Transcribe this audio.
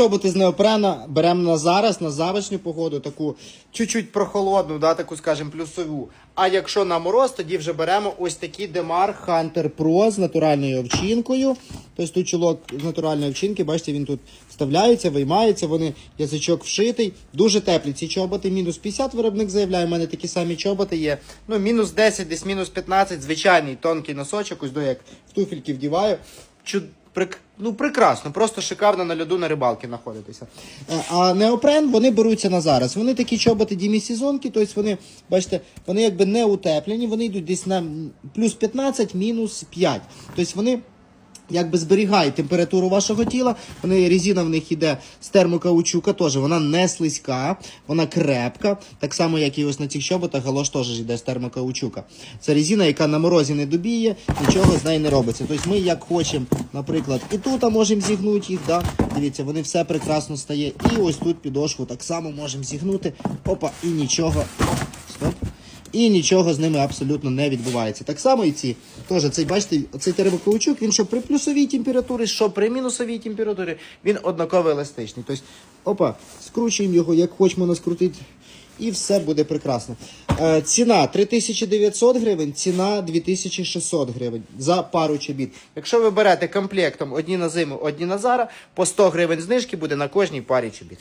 Чоботи з неопрена беремо на зараз, на завтрашню погоду, таку чуть-чуть прохолодну, да, таку, скажімо, плюсову. А якщо на мороз, тоді вже беремо ось такі Demar Hunter Pro з натуральною овчинкою. Тобто тут чулок з натуральної овчинки, бачите, він тут вставляється, виймається, вони язичок вшитий. Дуже теплі ці чоботи. Мінус 50 виробник заявляє, у мене такі самі чоботи є. Ну, мінус 10, десь мінус 15, звичайний тонкий носочок, ось до як в туфельки вдіваю. Чуд... Прик... Ну, прекрасно, просто шикарно на льоду на рибалки знаходитися. Е, А неопрен вони беруться на зараз. Вони такі чоботи дімі-сезонки, тобто вони, бачите, вони якби не утеплені, вони йдуть десь на плюс 15, мінус 5. Тобто вони якби зберігають температуру вашого тіла. Вони резина в них іде з термокаучука, теж вона не слизька, вона крепка. Так само, як і ось на цих чоботах, галош теж йде з термокаучука. Це резина, яка на морозі не добіє, нічого з нею не робиться. Тобто ми як хочемо, наприклад, і тут можемо зігнути їх. Да? Дивіться, вони все прекрасно стає. І ось тут підошву так само можемо зігнути. Опа, і нічого. І нічого з ними абсолютно не відбувається. Так само і ці. Теж цей, бачите, цей термокаучук, він що при плюсовій температурі, що при мінусовій температурі, він однаково еластичний. Тобто, опа, скручуємо його, як хочемо скрутити, і все буде прекрасно. Е, ціна 3900 гривень, ціна 2600 гривень за пару чобіт. Якщо ви берете комплектом одні на зиму, одні на зара, по 100 гривень знижки буде на кожній парі чобіт.